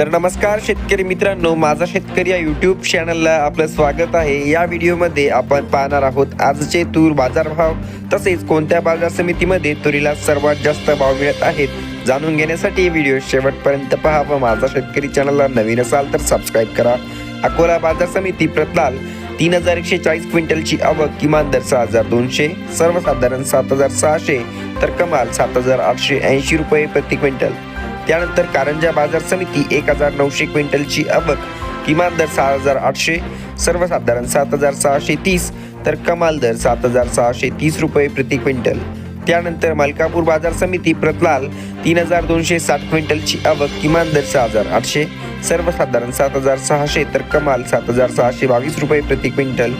तर नमस्कार शेतकरी मित्रांनो माझा शेतकरी या यूट्यूब चॅनलला आपलं स्वागत आहे. या व्हिडिओमध्ये आपण पाहणार आहोत आजचे तूर बाजारभाव तसेच कोणत्या बाजार समितीमध्ये तुरीला सर्वात जास्त भाव मिळत आहेत जाणून घेण्यासाठी व्हिडिओ शेवटपर्यंत पहा व माझा शेतकरी चॅनलला नवीन असाल तर सबस्क्राईब करा. अकोला बाजार समिती प्रतलाल तीन हजार एकशे चाळीस क्विंटलची आवक किमान दर सहा हजार दोनशे सर्वसाधारण सात हजार सहाशे तर कमाल सात हजार आठशे ऐंशी रुपये प्रति क्विंटल. त्यानंतर कारंजा बाजार समिती एक हजार नऊशे क्विंटलची आवक किमान दर सहा हजार आठशे सर्वसाधारण सात हजार सहाशे तीस तर कमाल दर सात हजार सहाशे तीस रुपये प्रति क्विंटल. त्यानंतर मलकापूर बाजार समिती प्रतलाल तीन हजार दोनशे साठ क्विंटलची आवक किमान दर सहा हजार आठशे सर्वसाधारण सात हजार सहाशे तर कमाल सात हजार सहाशे बावीस रुपये प्रति क्विंटल.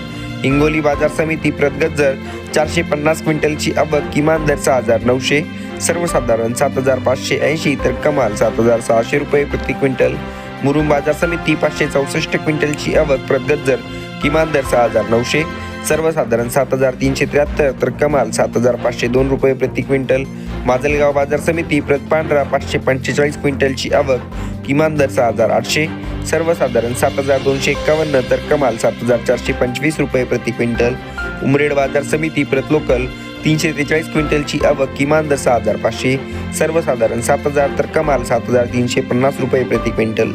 हिंगोली बाजार समिती प्रतगज्जर चारशे पन्नास क्विंटलची आवक किमान दर सहा हजार नऊशे सर्वसाधारण सात हजार पाचशे ऐंशी तर कमाल सात हजार सहाशे रुपये प्रति क्विंटल. मुरुम बाजार समिती पाचशे चौसष्ट क्विंटलची आवक प्रतगज्जर किमान दर सहा हजार नऊशे. सर्वसाधारण सात हजार तीनशे त्र्याहत्तर तर कमाल सात हजार पाचशे दोन रुपये प्रति क्विंटल. माजलगाव बाजार समिती प्रत पांढरा पाचशे पंचेचाळीस क्विंटलची आवक किमान दर सहा हजार आठशे. सर्वसाधारण सात हजार दोनशे एक्कावन्न तर कमाल सात हजार चारशे पंचवीस रुपये प्रति क्विंटल. उमरेड बाजार समिती प्रत लोकल तीनशे त्रेचाळीस क्विंटलची आवक किमान दर सहा हजार पाचशे सर्वसाधारण सात हजार तर कमाल सात हजार तीनशे पन्नास रुपये प्रति क्विंटल.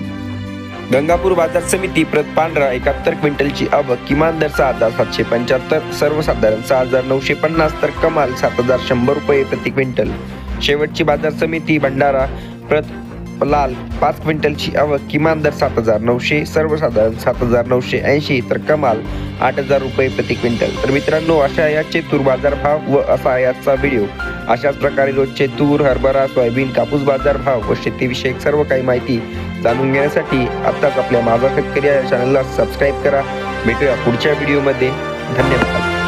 गंगापूर बाजार समिती प्रत पांढरा एकाहत्तर क्विंटलची आवक किमान दर सहा हजार सातशे पंच्याहत्तर सर्वसाधारण सहा हजार नऊशे पन्नास तर कमाल सात हजार शंभर रुपये प्रति क्विंटल. शेवटची बाजार समिती भंडारा प्रत लाल पाच क्विंटलची आवक किमान दर सात हजार नऊशे सर्वसाधारण सात हजार नऊशे ऐंशी तर कमाल आठ हजार रुपये प्रति क्विंटल. तर मित्रांनो अशा या चेतूर बाजार भाव व असा याचा व्हिडिओ अशाच प्रकारे रोजचे तूर हरभरा सोयाबीन कापूस बाजार भाव व शेतीविषयक सर्व काही माहिती जाणून घेण्यासाठी आत्ताच आपल्या माझा शेतकरी या चॅनलला सबस्क्राईब करा. भेटूया पुढच्या व्हिडिओमध्ये धन्यवाद.